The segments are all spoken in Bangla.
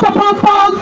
কথা পাঁচ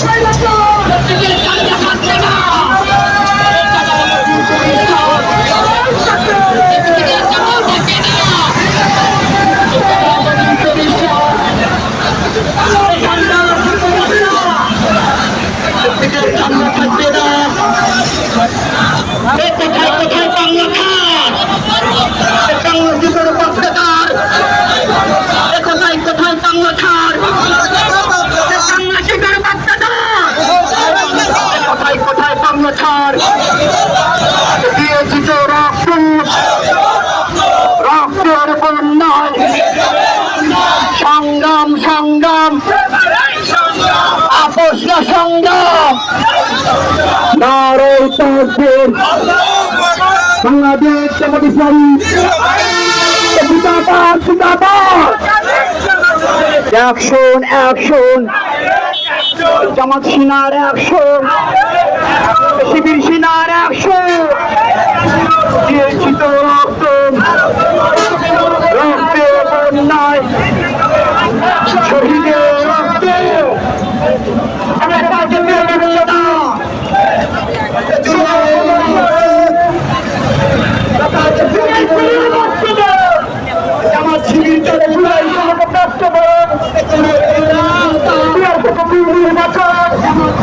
Thank you. সংগ্রাম নারায় তাকবীর বাংলাদেশ জামাত ইসলামী জিন্দাবাদ জিন্দাবাদ অ্যাকশন অ্যাকশন জামাত সিনার অ্যাকশন শিবির সিনার অ্যাকশন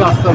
রাস্তা